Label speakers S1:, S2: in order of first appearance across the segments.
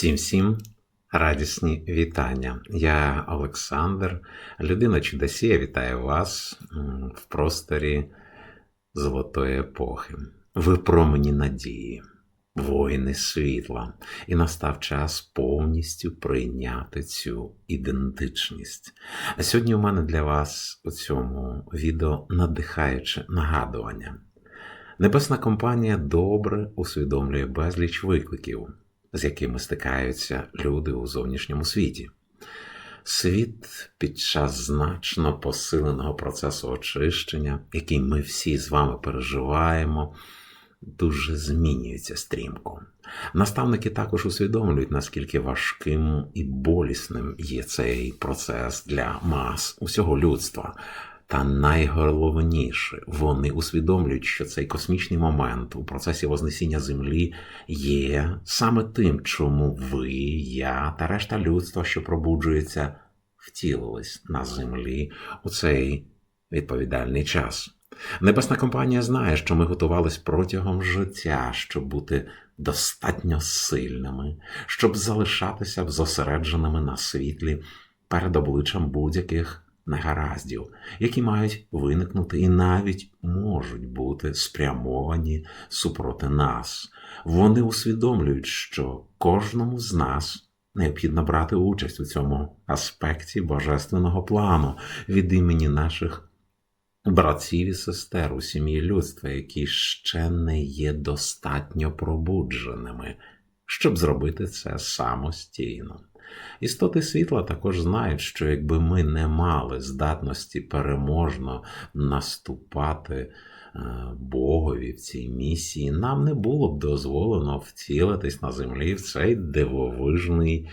S1: Всім всім радісні вітання. Я Олександр, людина чудосія, вітаю вас в просторі золотої епохи. Ви промені надії, воїни світла, і настав час повністю прийняти цю ідентичність. А сьогодні у мене для вас у цьому відео надихаюче нагадування. Небесна компанія добре усвідомлює безліч викликів, з якими стикаються люди у зовнішньому світі. Світ під час значно посиленого процесу очищення, який ми всі з вами переживаємо, дуже змінюється стрімко. Наставники також усвідомлюють, наскільки важким і болісним є цей процес для мас усього людства. Та найголовніше, вони усвідомлюють, що цей космічний момент у процесі Вознесіння Землі є саме тим, чому ви, я та решта людства, що пробуджується, втілились на землі у цей відповідальний час. Небесна компанія знає, що ми готувались протягом життя, щоб бути достатньо сильними, щоб залишатися зосередженими на світлі перед обличчям будь-яких негараздів, які мають виникнути і навіть можуть бути спрямовані супроти нас. Вони усвідомлюють, що кожному з нас необхідно брати участь у цьому аспекті божественного плану від імені наших братів і сестер у сім'ї людства, які ще не є достатньо пробудженими, щоб зробити це самостійно. Істоти світла також знають, що якби ми не мали здатності переможно наступати е, Богові в цій місії, нам не було б дозволено втілитись на землі в цей дивовижний,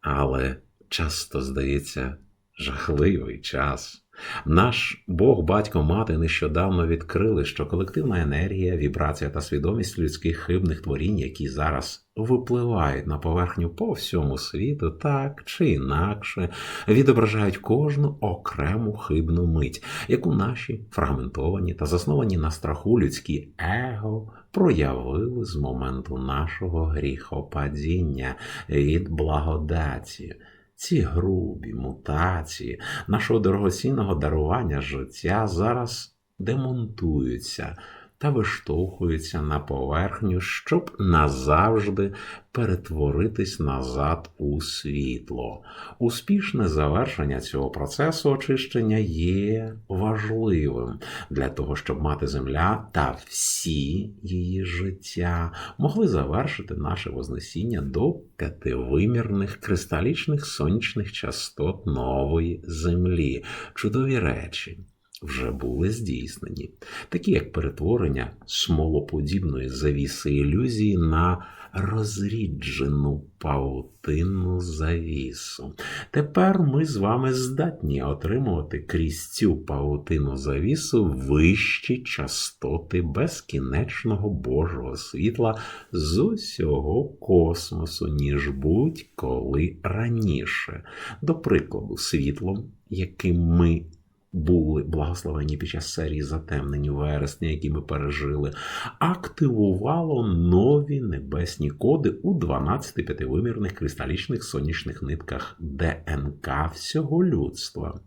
S1: але часто здається жахливий час. Наш Бог, батько, мати нещодавно відкрили, що колективна енергія, вібрація та свідомість людських хибних творінь, які зараз випливають на поверхню по всьому світу, так чи інакше, відображають кожну окрему хибну мить, яку наші фрагментовані та засновані на страху людські его проявили з моменту нашого гріхопадіння від благодаті ці грубі мутації нашого дорогоцінного дарування життя зараз демонтуються та виштовхуються на поверхню, щоб назавжди перетворитись назад у світло. Успішне завершення цього процесу очищення є важливим для того, щоб мати земля та всі її життя могли завершити наше вознесіння до п'ятивимірних кристалічних сонячних частот нової землі. Чудові речі вже були здійснені, такі як перетворення смолоподібної завіси ілюзії на розріджену павутинну завісу. Тепер ми з вами здатні отримувати крізь цю павутинну завісу вищі частоти безкінечного Божого світла з усього космосу, ніж будь-коли раніше. До прикладу, світлом, яким ми були благословені під час серії затемнень у вересні, які ми пережили, активувало нові небесні коди у 12 п'ятивимірних кристалічних сонячних нитках ДНК всього людства.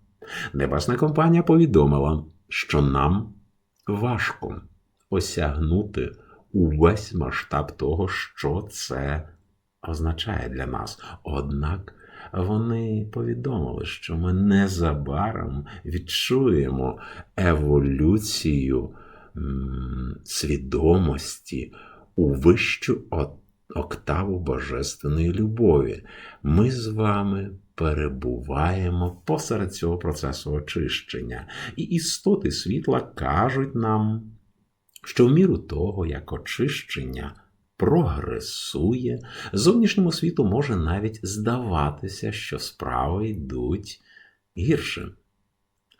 S1: Небесна компанія повідомила, що нам важко осягнути увесь масштаб того, що це означає для нас. Однак вони повідомили, що ми незабаром відчуємо еволюцію свідомості у вищу октаву божественної любові. Ми з вами перебуваємо посеред цього процесу очищення, і істоти світла кажуть нам, що в міру того, як очищення прогресує, зовнішньому світу може навіть здаватися, що справи йдуть гірше,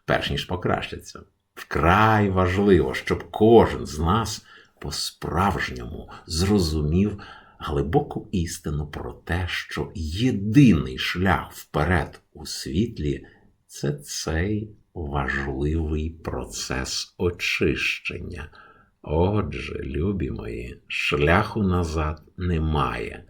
S1: перш ніж покращаться. Вкрай важливо, щоб кожен з нас по-справжньому зрозумів глибоку істину про те, що єдиний шлях вперед у світлі це цей важливий процес очищення Отже, любі мої, шляху назад немає.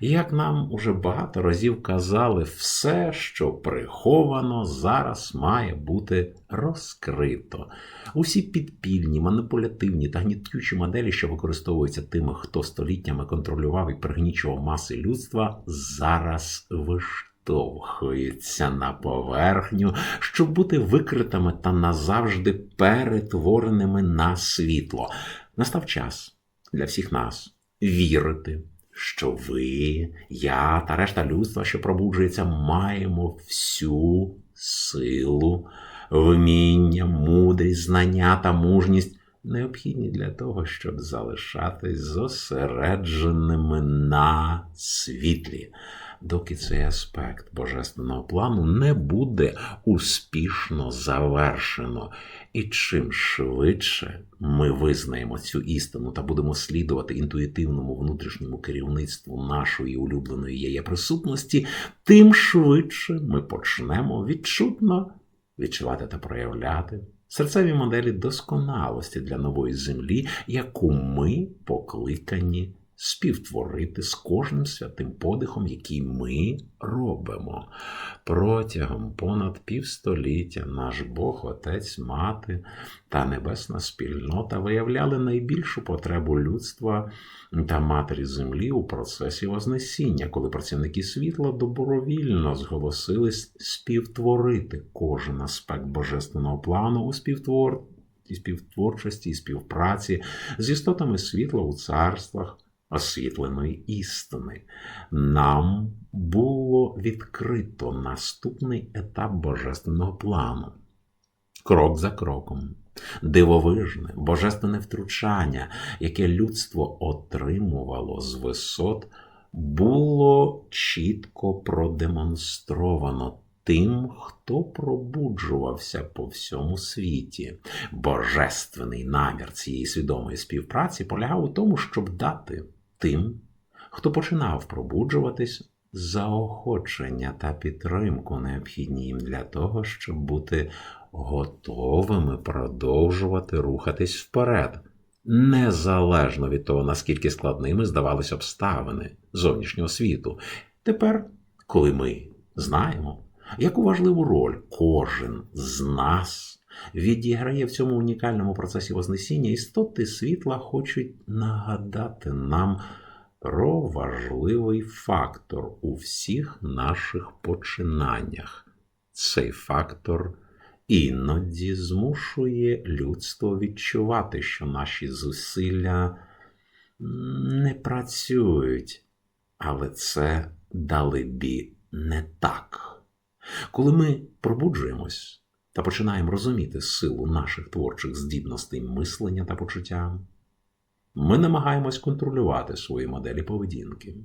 S1: Як нам уже багато разів казали, все, що приховано, зараз має бути розкрито. Усі підпільні, маніпулятивні та гнітючі моделі, що використовуються тими, хто століттями контролював і пригнічував маси людства, зараз виштовхуються на поверхню, щоб бути викритими та назавжди перетвореними на світло. Настав час для всіх нас вірити що ви, я та решта людства, що пробуджується, маємо всю силу, вміння, мудрість, знання та мужність, необхідні для того, щоб залишатись зосередженими на світлі доки цей аспект божественного плану не буде успішно завершено. І чим швидше ми визнаємо цю істину та будемо слідувати інтуїтивному внутрішньому керівництву нашої улюбленої яє присутності, тим швидше ми почнемо відчутно відчувати та проявляти. Серцеві моделі досконалості для нової землі, яку ми покликані співтворити з кожним святим подихом, який ми робимо. Протягом понад півстоліття наш Бог, Отець, Мати та Небесна спільнота виявляли найбільшу потребу людства та матері землі у процесі Вознесіння, коли працівники світла добровільно зголосились співтворити кожен аспект божественного плану у співтвор... співтворчості і співпраці з істотами світла у царствах освітленої істини. Нам було відкрито наступний етап божественного плану. Крок за кроком, дивовижне, божественне втручання, яке людство отримувало з висот, було чітко продемонстровано тим, хто пробуджувався по всьому світі. Божественний намір цієї свідомої співпраці полягав у тому, щоб дати тим, хто починав пробуджуватись, заохочення та підтримку, необхідні їм для того, щоб бути готовими продовжувати рухатись вперед, незалежно від того, наскільки складними здавалися обставини зовнішнього світу. Тепер, коли ми знаємо, яку важливу роль кожен з нас відіграє в цьому унікальному процесі Вознесіння, істоти світла хочуть нагадати нам про важливий фактор у всіх наших починаннях. Цей фактор іноді змушує людство відчувати, що наші зусилля не працюють, але це далебі не так. Коли ми пробуджуємось, та починаємо розуміти силу наших творчих здібностей мислення та почуття, ми намагаємось контролювати свої моделі поведінки.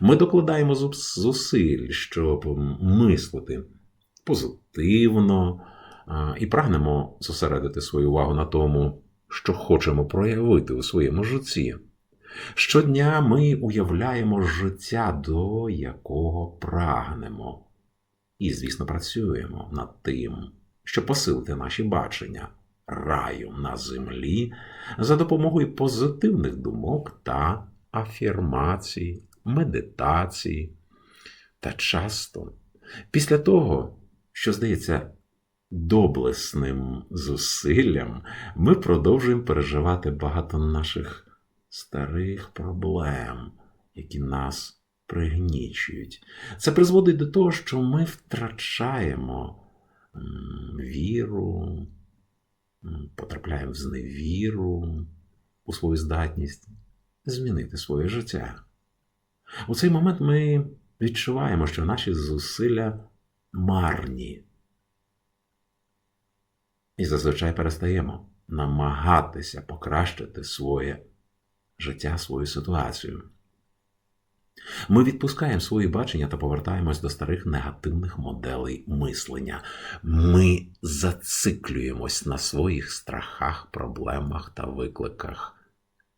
S1: Ми докладаємо зусиль, щоб мислити позитивно і прагнемо зосередити свою увагу на тому, що хочемо проявити у своєму житті. Щодня ми уявляємо життя, до якого прагнемо. І, звісно, працюємо над тим, щоб посилити наші бачення раю на землі за допомогою позитивних думок та афірмацій, медитації. Та часто, після того, що здається доблесним зусиллям, ми продовжуємо переживати багато наших старих проблем, які нас пригнічують. Це призводить до того, що ми втрачаємо віру, потрапляємо в зневіру, у свою здатність змінити своє життя. У цей момент ми відчуваємо, що наші зусилля марні. І зазвичай перестаємо намагатися покращити своє життя, свою ситуацію. Ми відпускаємо свої бачення та повертаємось до старих негативних моделей мислення. Ми зациклюємось на своїх страхах, проблемах та викликах.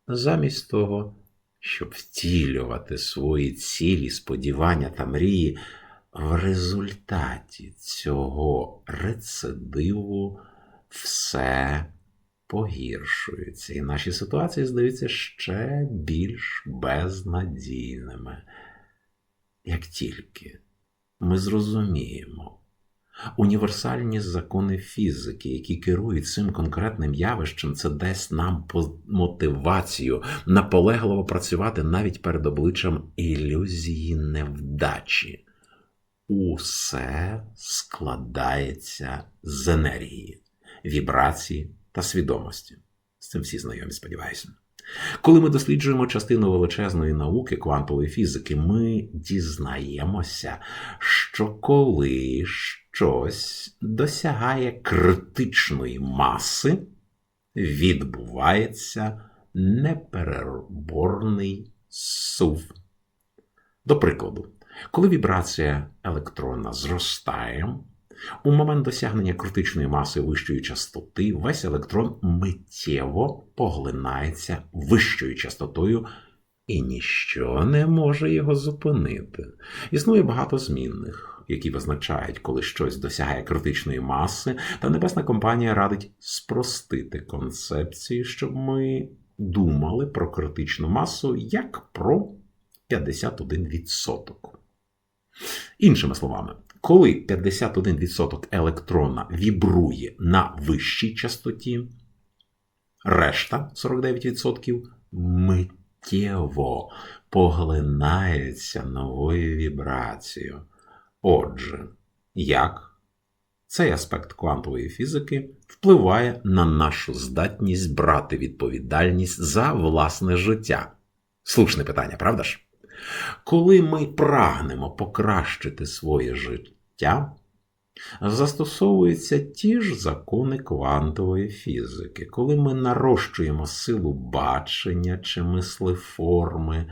S1: Замість того, щоб втілювати свої цілі, сподівання та мрії, в результаті цього рецидиву все погіршуються, і наші ситуації здаються ще більш безнадійними. Як тільки ми зрозуміємо універсальні закони фізики, які керують цим конкретним явищем, це дасть нам мотивацію наполегливо працювати навіть перед обличчям ілюзії невдачі. Усе складається з енергії, вібрації та свідомості. З цим всі знайомі, сподіваюся. Коли ми досліджуємо частину величезної науки квантової фізики, ми дізнаємося, що коли щось досягає критичної маси, відбувається непереборний сув. До прикладу, коли вібрація електрона зростає, у момент досягнення критичної маси вищої частоти весь електрон миттєво поглинається вищою частотою, і ніщо не може його зупинити. Існує багато змінних, які визначають, коли щось досягає критичної маси, та небесна компанія радить спростити концепції, щоб ми думали про критичну масу як про 51%. Іншими словами, коли 51% електрона вібрує на вищій частоті, решта 49% миттєво поглинається новою вібрацією. Отже, як цей аспект квантової фізики впливає на нашу здатність брати відповідальність за власне життя? Слушне питання, правда ж? Коли ми прагнемо покращити своє життя, застосовуються ті ж закони квантової фізики, коли ми нарощуємо силу бачення чи мислеформи,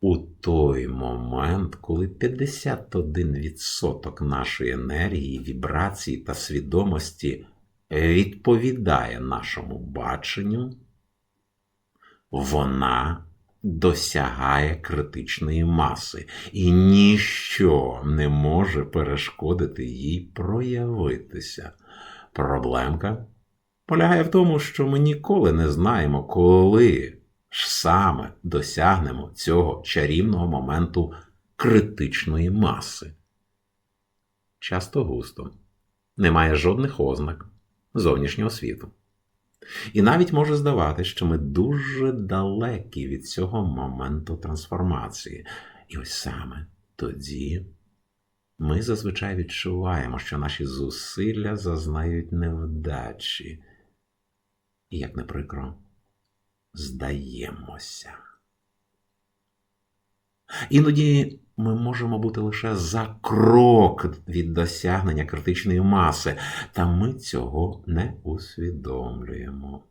S1: у той момент, коли 51% нашої енергії, вібрації та свідомості відповідає нашому баченню, вона досягає критичної маси, і ніщо не може перешкодити їй проявитися. Проблемка полягає в тому, що ми ніколи не знаємо, коли ж саме досягнемо цього чарівного моменту критичної маси. Часто густо немає жодних ознак зовнішнього світу. І навіть може здавати, що ми дуже далекі від цього моменту трансформації. І ось саме тоді ми зазвичай відчуваємо, що наші зусилля зазнають невдачі. І, як не прикро, здаємося. Іноді ми можемо бути лише за крок від досягнення критичної маси, та ми цього не усвідомлюємо.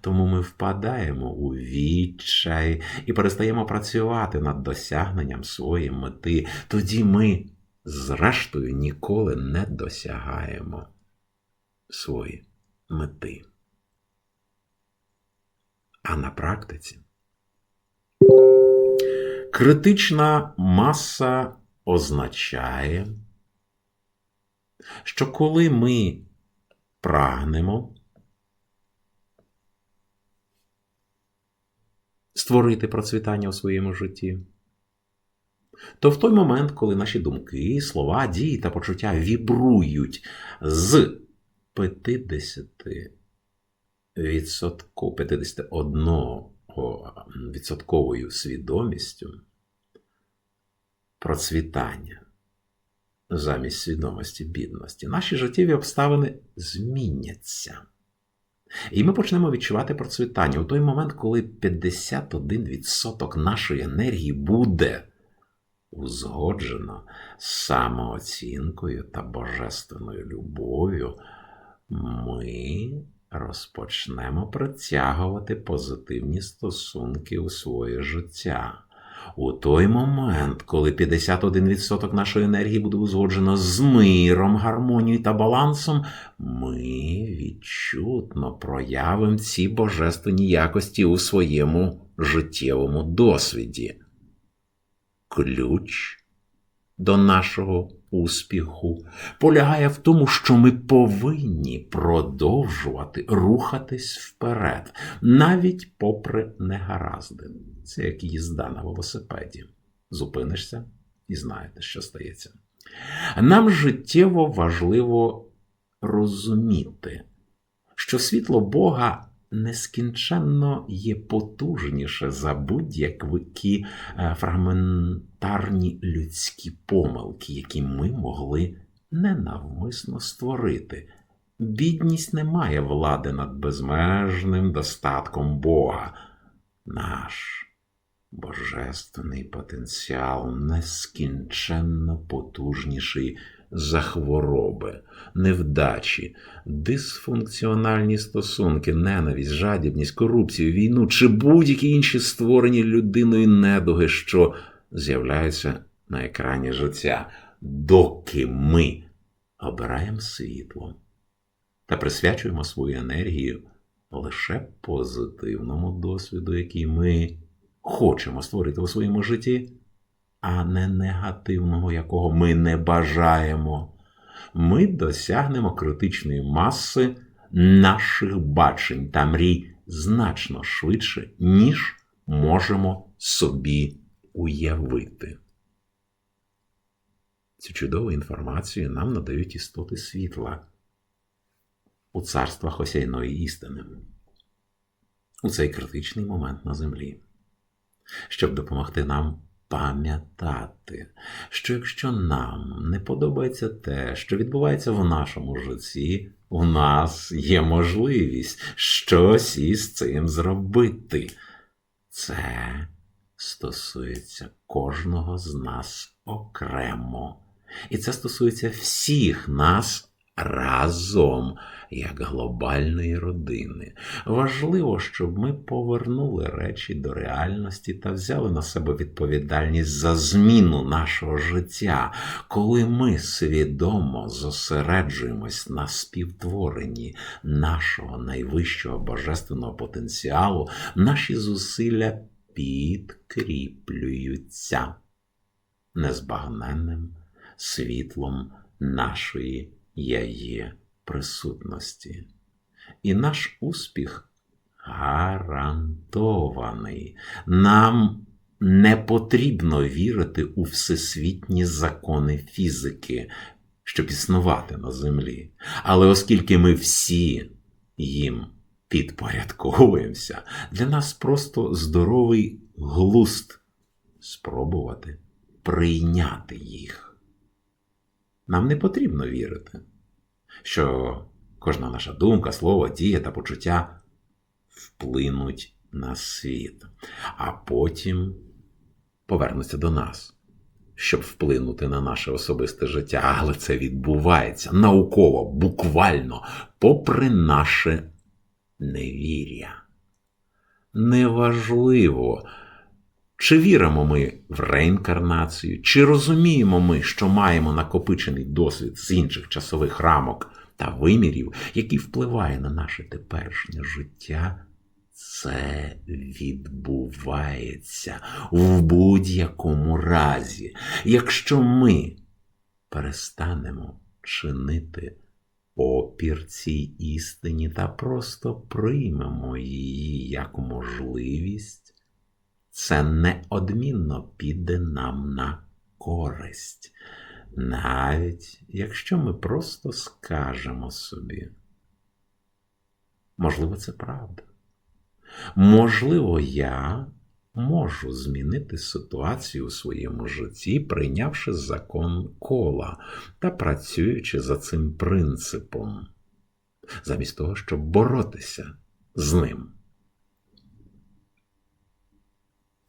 S1: Тому ми впадаємо у відчай і перестаємо працювати над досягненням своєї мети. Тоді ми, зрештою, ніколи не досягаємо свої мети. А на практиці критична маса означає, що коли ми прагнемо створити процвітання у своєму житті, то в той момент, коли наші думки, слова, дії та почуття вібрують з 50 відсотку 51 відсотковою свідомістю процвітання замість свідомості бідності, наші життєві обставини зміняться. І ми почнемо відчувати процвітання у той момент, коли 51% нашої енергії буде узгоджено самооцінкою та божественною любов'ю, ми розпочнемо притягувати позитивні стосунки у своє життя. У той момент, коли 51% нашої енергії буде узгоджено з миром, гармонією та балансом, ми відчутно проявимо ці божественні якості у своєму життєвому досвіді. Ключ до нашого успіху полягає в тому, що ми повинні продовжувати рухатись вперед, навіть попри негаразди. Це як їзда на велосипеді. Зупинишся і знаєте, що стається. Нам життєво важливо розуміти, що світло Бога нескінченно є потужніше за будь-які е, фрагментарні людські помилки, які ми могли ненавмисно створити. Бідність не має влади над безмежним достатком Бога. Наш божественний потенціал нескінченно потужніший за хвороби, невдачі, дисфункціональні стосунки, ненависть, жадібність, корупцію, війну чи будь-які інші створені людиною недуги, що з'являються на екрані життя, доки ми обираємо світло та присвячуємо свою енергію лише позитивному досвіду, який ми хочемо створити у своєму житті а не негативного, якого ми не бажаємо, ми досягнемо критичної маси наших бачень та мрій значно швидше, ніж можемо собі уявити. Цю чудову інформацію нам надають істоти світла у царствах осяйної істини у цей критичний момент на землі, щоб допомогти нам пам'ятати, що якщо нам не подобається те, що відбувається в нашому житті, у нас є можливість щось із цим зробити. Це стосується кожного з нас окремо. І це стосується всіх нас разом, як глобальної родини. Важливо, щоб ми повернули речі до реальності та взяли на себе відповідальність за зміну нашого життя, коли ми свідомо зосереджуємось на співтворенні нашого найвищого божественного потенціалу, наші зусилля підкріплюються незбагненним світлом нашої я є присутності. І наш успіх гарантований. Нам не потрібно вірити у всесвітні закони фізики, щоб існувати на землі. Але оскільки ми всі їм підпорядковуємося, для нас просто здоровий глуст спробувати прийняти їх. Нам не потрібно вірити, що кожна наша думка, слово, дія та почуття вплинуть на світ, а потім повернуться до нас, щоб вплинути на наше особисте життя. Але це відбувається науково, буквально, попри наше невір'я. Неважливо. Чи віримо ми в реінкарнацію, чи розуміємо ми, що маємо накопичений досвід з інших часових рамок та вимірів, який впливає на наше теперішнє життя? Це відбувається в будь-якому разі, якщо ми перестанемо чинити опір цій істині та просто приймемо її як можливість це неодмінно піде нам на користь, навіть якщо ми просто скажемо собі. Можливо, це правда. Можливо, я можу змінити ситуацію у своєму житті, прийнявши закон кола та працюючи за цим принципом, замість того, щоб боротися з ним.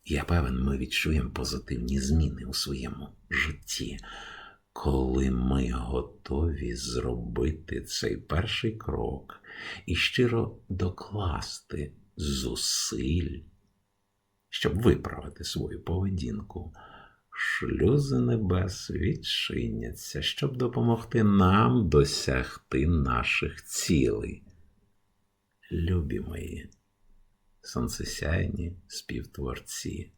S1: Я певен, ми відчуємо позитивні зміни у своєму житті, коли ми готові зробити цей перший крок і щиро докласти зусиль, щоб виправити свою поведінку. Шлюзи небес відчиняться, щоб допомогти нам досягти наших цілей. Любі мої сонцесяйні співтворці.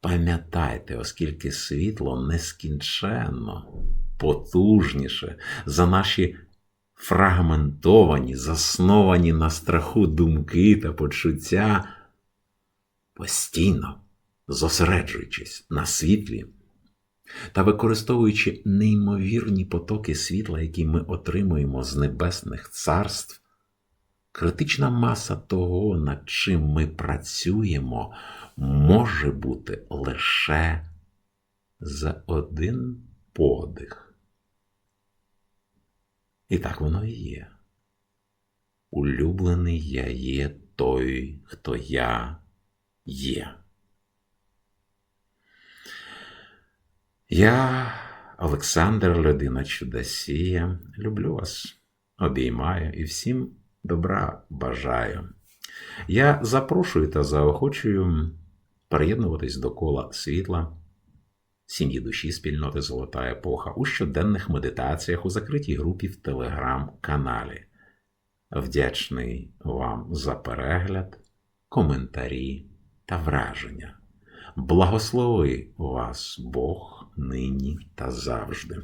S1: Пам'ятайте, оскільки світло нескінченно потужніше за наші фрагментовані, засновані на страху думки та почуття, постійно зосереджуючись на світлі та використовуючи неймовірні потоки світла, які ми отримуємо з небесних царств, критична маса того, над чим ми працюємо, може бути лише за один подих. І так воно і є. Улюблений я є той, хто я є. Я, Олександр, людина чудосія, люблю вас, обіймаю і всім добра бажаю. Я запрошую та заохочую приєднуватись до кола світла, сім'ї душі спільноти Золота епоха у щоденних медитаціях у закритій групі в телеграм-каналі. Вдячний вам за перегляд, коментарі та враження. Благослови вас Бог нині та завжди.